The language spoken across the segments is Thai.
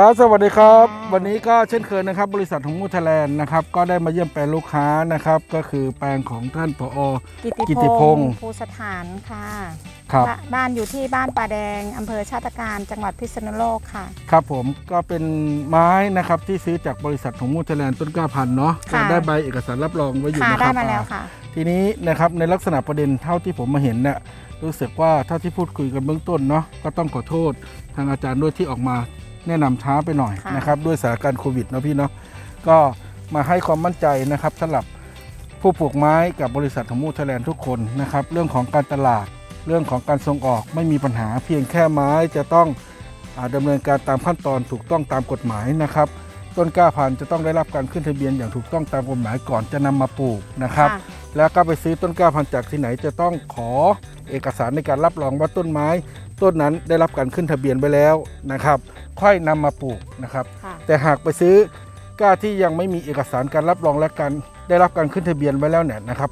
ครับสวัสดีครับค่ะวันนี้ก็เช่นเคยนะครับบริษัทของมูทแลนด์นะครับก็ได้มาเยี่ยมแปลงลูกค้านะครับ ก็คือแปลงของท่านผอกิกิตติพงศ์ภูสถานค่ะครับบ้าบ้านอยู่ที่บ้านป่าแดงอำเภอชาติการจังหวัดพิษณุโลกค่ะ ครับผมก็เป็นไม้นะครับที่ซื้อจากบริษัทของมูทแลนด์ต้นกล้าพันธุ์เนาะค่ะก็ได้ใบเอกสารรับรองไว้อยู่ค่ะนะคได้รับมาแล้วค่ะ ทีนี้นะครับในลักษณะประเด็นเท่าที่ผมมาเห็นเนี่ยรู้สึกว่าเท่าที่พูดคุยกันเบื้องต้นเนาะก็ต้องขอโทษทางอาจารย์ด้วยที่ออกมา แนะนำช้าไปหน่อยค่ะนะครับด้วยสถานการณ์โควิดเนาะพี่เนาะก็มาให้ความมั่นใจนะครับสำหรับผู้ปลูกไม้กับบริษัทของมูทแลนด์ทุกคนนะครับเรื่องของการตลาดเรื่องของการส่งออกไม่มีปัญหาเพียงแค่ไม้จะต้องอาดำเนินการตามขั้นตอนถูกต้องตามกฎหมายนะครับต้นกล้าพันธุ์จะต้องได้รับการขึ้นทะเบียนอย่างถูกต้องตามกฎหมายก่อนจะนำมาปลูกนะครับค่ะแล้วก็ไปซื้อต้นกล้าพันธุ์จากที่ไหนจะต้องขอเอกสารในการรับรองว่าต้นไม้ ต้นนั้นได้รับการขึ้นทะเบียนไว้แล้วนะครับ ค่อยนำมาปลูกนะครับค่ะแต่หากไปซื้อกล้าที่ยังไม่มีเอกสารการรับรองและการได้รับการขึ้นทะเบียนไว้แล้วเนี่ยนะครับ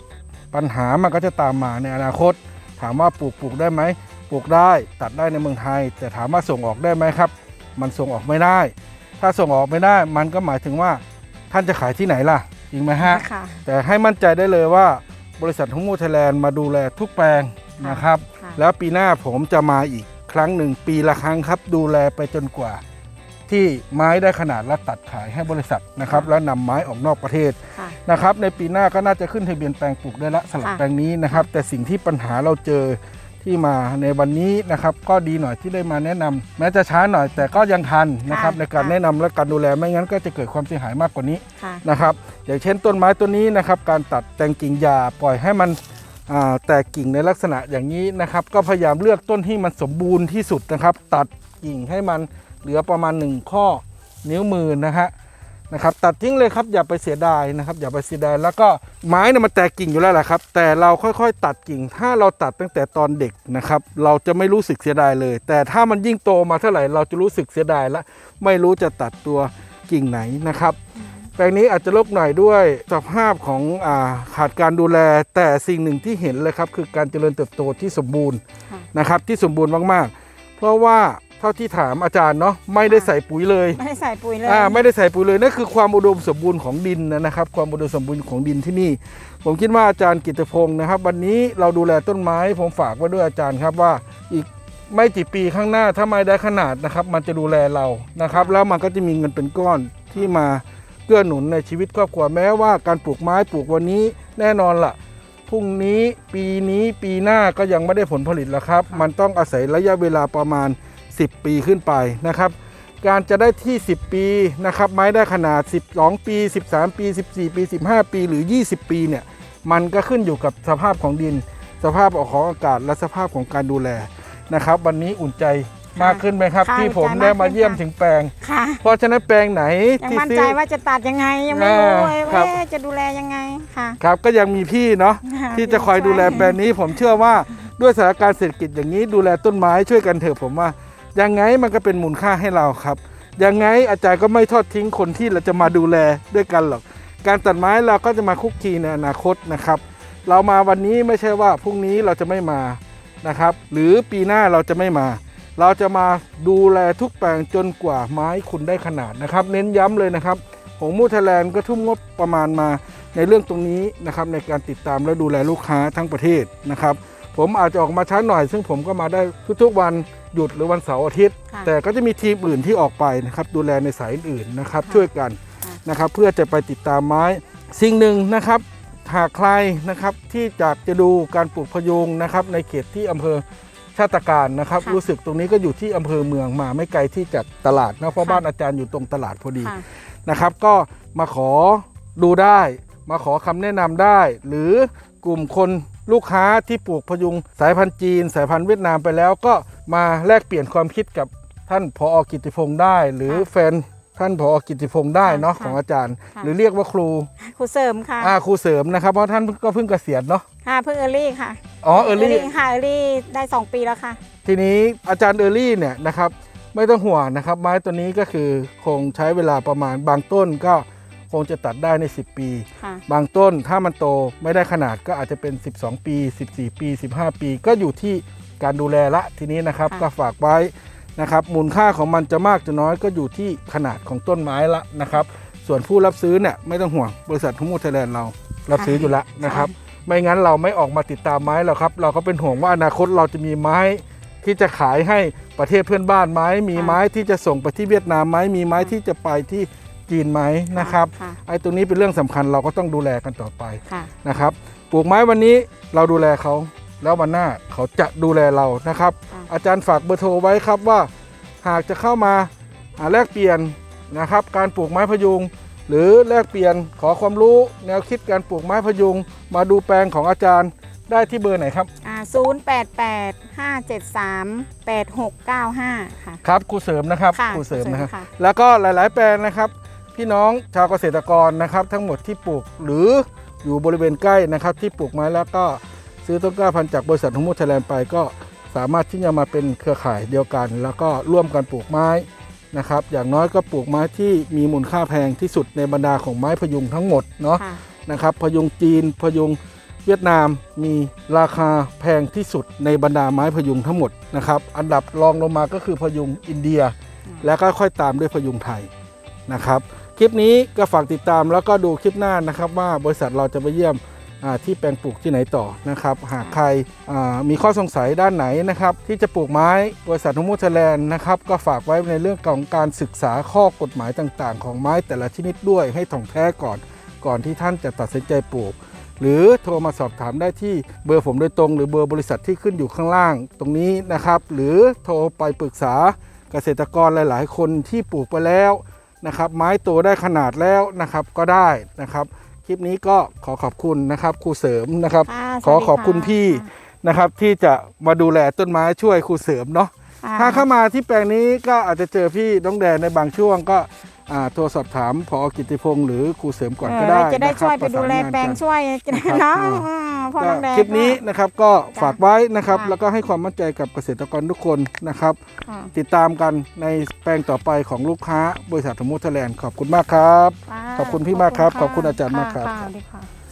ปัญหามันก็จะตามมาในอนาคต ถามว่าปลูกปลูกได้ไหมปลูกได้ตัดได้ในเมืองไทย แต่ถามว่าส่งออกได้ไหมครับ มันส่งออกไม่ได้ ถ้าส่งออกไม่ได้ มันก็หมายถึงว่าท่านจะขายที่ไหนล่ะจริงไหมฮะค่ะแต่ให้มั่นใจได้เลยว่าบริษัทของมูไทยแลนด์มาดูแลทุกแปลง นะครับ ค่ะ แล้วปีหน้าผมจะมาอีกครั้งหนึ่งปีละครั้งครับ ดูแลไปจนกว่า ที่ไม้ได้ขนาดและตัดขายให้บริษัทนะครับ แล้วนำไม้ออกนอกประเทศ ค่ะ นะครับในปีหน้าก็น่าจะขึ้นทะเบียนแปลงปลูกได้ละสลับค่ะ แปลงนี้นะครับ แต่สิ่งที่ปัญหาเราเจอที่มาในวันนี้นะครับ ก็ดีหน่อยที่ได้มาแนะนำแม้จะช้าหน่อยแต่ก็ยังทันนะครับ ในการแนะนำและการดูแลไม่งั้นก็จะเกิดความเสียหายมากกว่านี้ค่ะ นะครับ อย่างเช่นต้นไม้ต้นนี้นะครับ การตัดแต่งกิ่งหญ้าปล่อยให้มันอ่า แตกกิ่งในลักษณะอย่างนี้นะครับ ก็พยายามเลือกต้นที่มันสมบูรณ์ที่สุดนะครับ ตัดกิ่งให้มันเหลือประมาณ 1 ข้อนิ้วมือนะฮะนะครับ ตัดทิ้งเลยครับอย่าไปเสียดายนะครับ อย่าไปเสียดายแล้วก็ไม้เนี่ยมันแตกกิ่งอยู่แล้วแหละครับ แต่เราค่อยๆ ตัดกิ่ง ถ้าเราตัดตั้งแต่ตอนเด็กนะครับ เราจะไม่รู้สึกเสียดายเลย แต่ถ้ามันยิ่งโตมาเท่าไหร่เราจะรู้สึกเสียดายและไม่รู้จะตัดตัวกิ่งไหนนะครับ แปลงนี้อาจจะลกหน่อยด้วยสภาพของอาขาดการดูแล แต่สิ่งหนึ่งที่เห็นเลยครับ คือการเจริญเติบโตที่สมบูรณ์ค่ะ นะครับ ที่สมบูรณ์มากๆ เพราะว่าเท่าที่ถามอาจารย์เนาะไม่ได้ใส่ปุ๋ยเลย ไม่ได้ใส่ปุ๋ยเลย อ่าไม่ได้ใส่ปุ๋ยเลยนั่นคือความอุดมสมบูรณ์ของดินนะครับ ความอุดมสมบูรณ์ของดินที่นี่ ผมคิดว่าอาจารย์กิตติพงศ์นะครับ วันนี้เราดูแลต้นไม้ ผมฝากไว้ด้วยอาจารย์ครับว่าอีกไม่กี่ปีข้างหน้าถ้าไม่ได้ขนาดนะครับ มันจะดูแลเรานะครับ แล้วมันก็จะมีเงินเป็นก้อนที่มา เกื้อหนุนในชีวิตครอบครัวแม้ว่าการปลูกไม้ปลูกวันนี้แน่นอนล่ะพรุ่งนี้ปีนี้ปีหน้าก็ยังไม่ได้ผลผลิตแล้วครับ มันต้องอาศัยระยะเวลาประมาณ 10 ปีขึ้นไปนะครับ การจะได้ที่ 10 ปีนะครับ ไม้ได้ขนาด 12 ปี 13 ปี 14 ปี 15 ปี หรือ 20 ปีเนี่ยมันก็ขึ้นอยู่กับสภาพของดิน สภาพของอากาศและสภาพของการดูแลนะครับ วันนี้อุ่นใจ มากขึ้นไหมครับ ค่ะที่ผมอุ่นใจได้มาากขึ้นเยี่ยมค่ะถึงแปลง ค่ะ เพราะฉะนั้นแปลงไหนยังที่มั่นซื้ใจอว่าจะตัดยังไงยังไม่รู้เลยครัว่าบ เอ๊ะจะดูแลยังไงค่ะ ครับก็ยังมีพี่เนาะค่ะที่จะคอยดูแลแปลงนี้ ผมเชื่อว่าด้วยสถานการณ์เศรษฐกิจอย่างนี้ดูแลต้นไม้ช่วยกันเถอะผมว่า ยังไงมันก็เป็นมูลค่าให้เราครับยังไงอาจารย์ก็ไม่ทอดทิ้งคนที่เราจะมาดูแลด้วยกันหรอก การตัดไม้เราก็จะมาคุกคีในอนาคตนะครับ เรามาวันนี้ไม่ใช่ว่าพรุ่งนี้เราจะไม่มานะครับ หรือปีหน้าเราจะไม่มา เราจะมาดูแลทุกแปลงจนกว่าไม้คุณได้ขนาดนะครับ เน้นย้ำเลยนะครับของมูไทยแลนด์ก็ทุ่มงบประมาณมาในเรื่องตรงนี้นะครับในการติดตามและดูแลลูกค้าทั้งประเทศนะครับ ผมอาจจะออกมาช้าหน่อย ซึ่งผมก็มาได้ทุกๆวันหยุดหรือวันเสาร์อาทิตย์ค่ะแต่ก็จะมีทีมอื่นที่ออกไปนะครับดูแลในสายอื่นๆนะครับค่ะช่วยกันค่ะนะครับเพื่อจะไปติดตามไม้ สิ่งหนึ่งนะครับหากใครนะครับที่อยากจะดูการปลูกพะยุงนะครับในเขตที่อำเภอ ชาติการนะครับ ค่ะรู้สึกตรงนี้ก็อยู่ที่อำเภอเมืองมาไม่ไกลที่จากตลาดนะเพราะค่ะ บ้านอาจารย์อยู่ตรงตลาดพอดี ค่ะ นะครับก็มาขอดูได้ มาขอคำแนะนำได้ หรือกลุ่มคนลูกค้าที่ปลูกพยุงสายพันธุ์จีน สายพันธุ์เวียดนามไปแล้วก็มาแลกเปลี่ยนความคิดกับท่านผอกิตติพงศ์ได้ หรือค่ะแฟนท่านผอกิตติพงศ์ได้เนาะค่ะของอาจารย์ ค่ะ หรือเรียกว่าครูครูเสริมค่ะอาครูเสริมนะครับเพราะท่านก็เพิ่งเกษียณเนาะค่ะเพิ่งเออรี่ค่ะ อ๋อเออรี่ค่ะเออรี่ได้ 2 ปีแล้วค่ะ ทีนี้อาจารย์เออรี่เนี่ยนะครับไม่ต้องห่วงนะครับ ไม้ตัวนี้ก็คือคงใช้เวลาประมาณบางต้นก็คงจะตัดได้ใน 10 ปี ค่ะ บางต้นถ้ามันโตไม่ได้ขนาดก็อาจจะเป็น 12 ปี 14 ปี 15 ปี ก็อยู่ที่การดูแลละทีนี้นะครับค่ะ ก็ฝากไว้นะครับมูลค่าของมันจะมากจะน้อยก็อยู่ที่ขนาดของต้นไม้ละนะครับ ส่วนผู้รับซื้อเนี่ยไม่ต้องห่วงบริษัททุ่งมูไทยแลนด์เรารับซื้ออยู่แล้วนะครับ ไม่งั้นเราไม่ออกมาติดตามไม้หรอกครับ เราก็เป็นห่วงว่าอนาคตเราจะมีไม้ที่จะขายให้ประเทศเพื่อนบ้านไหมมีไม้ที่จะส่งไปที่เวียดนามไหมมีไม้ที่จะไปที่จีนไหมนะครับค่ะ ไอ้ตรงนี้เป็นเรื่องสำคัญเราก็ต้องดูแลกันต่อไปค่ะ นะครับปลูกไม้วันนี้เราดูแลเขาแล้ววันหน้าเขาจะดูแลเรานะครับ ค่ะ อาจารย์ฝากเบอร์โทรไว้ครับว่า หากจะเข้ามาหาแลกเปลี่ยนนะครับ การปลูกไม้พยุง หรือแลกเปลี่ยนขอความรู้แนวคิดการปลูกไม้พยุง มาดูแปลงของอาจารย์ได้ที่เบอร์ไหนครับอ่าศูนย์แปดแปดห้าเจ็ดสามแปดหกเก้าห้าค่ะ ครับครูเสริมนะครับค่ะครูเสริมนะครับครูเสริมค่ะ แล้วก็หลาย ๆ แปลงนะครับ พี่น้องชาวเกษตรกรนะครับ ทั้งหมดที่ปลูกหรืออยู่บริเวณใกล้นะครับ ที่ปลูกไม้แล้วก็ซื้อต้นกล้าพันธุ์จากบริษัททุ่งมูไทยแลนด์ไปก็สามารถที่จะมาเป็นเครือข่ายเดียวกัน แล้วก็ร่วมกันปลูกไม้ นะครับ อย่างน้อยก็ปลูกไม้ที่มีมูลค่าแพงที่สุดในบรรดาของไม้พยุงทั้งหมดเนาะค่ะนะครับพยุงจีนพยุงเวียดนามมีราคาแพงที่สุดในบรรดาไม้พยุงทั้งหมดนะครับ อันดับรองลงมาก็คือพยุงอินเดีย แล้วก็ค่อยตามด้วยพยุงไทยนะครับ คลิปนี้ก็ฝากติดตามแล้วก็ดูคลิปหน้านะครับ ว่าบริษัทเราจะไปเยี่ยมอ่า ที่แปลงปลูกที่ไหนต่อนะครับ หากใครมีข้อสงสัยด้านไหนนะครับ ที่จะปลูกไม้บริษัททุ่งมูทแลนด์นะครับ ก็ฝากไว้ในเรื่องของการศึกษาข้อกฎหมายต่างๆ ของไม้แต่ละชนิดด้วยให้ถ่องแท้ก่อนก่อนที่ท่านจะตัดสินใจปลูก หรือโทรมาสอบถามได้ที่เบอร์ผมโดยตรง หรือเบอร์บริษัทที่ขึ้นอยู่ข้างล่างตรงนี้นะครับ หรือโทรไปปรึกษาเกษตรกรหลาย ๆ คนที่ปลูกไปแล้วนะครับ ไม้โตได้ขนาดแล้วนะครับก็ได้นะครับ คลิปนี้ก็ขอขอบคุณนะครับครูเสริมนะครับค่ะขอสวัสดีขอบคุณะพี่นะครับที่จะมาดูแลต้นไม้ช่วยครูเสริมเนาะค่ะ ถ้าเข้ามาที่แปลงนี้ก็อาจจะเจอพี่น้องแดนในบางช่วงก็อ่าโทรสอบถามพอกิติพงศ์หรือครูเสริมก่อนก็ได้เออจะได้นคช่รับวยไปดูแลประสานงานแปลงกันช่วยจะได้ครับเนาะอืมอืมพ่อก็น้องแดงคลิปนี้นะครับก็ฝากไว้นะครับจ้ะแล้วก็ให้ความมั่นใจกับเกษตรกรทุกคนนะครับค่ะติดตามกันในแปลงต่อไปของลูกค้าบริษัทธมุทแลนด์ขอบคุณมากครับค่ะขอบคุณพี่มากครับ ขอบคุณอาจารย์มากครับะะสวัสดีค่ะ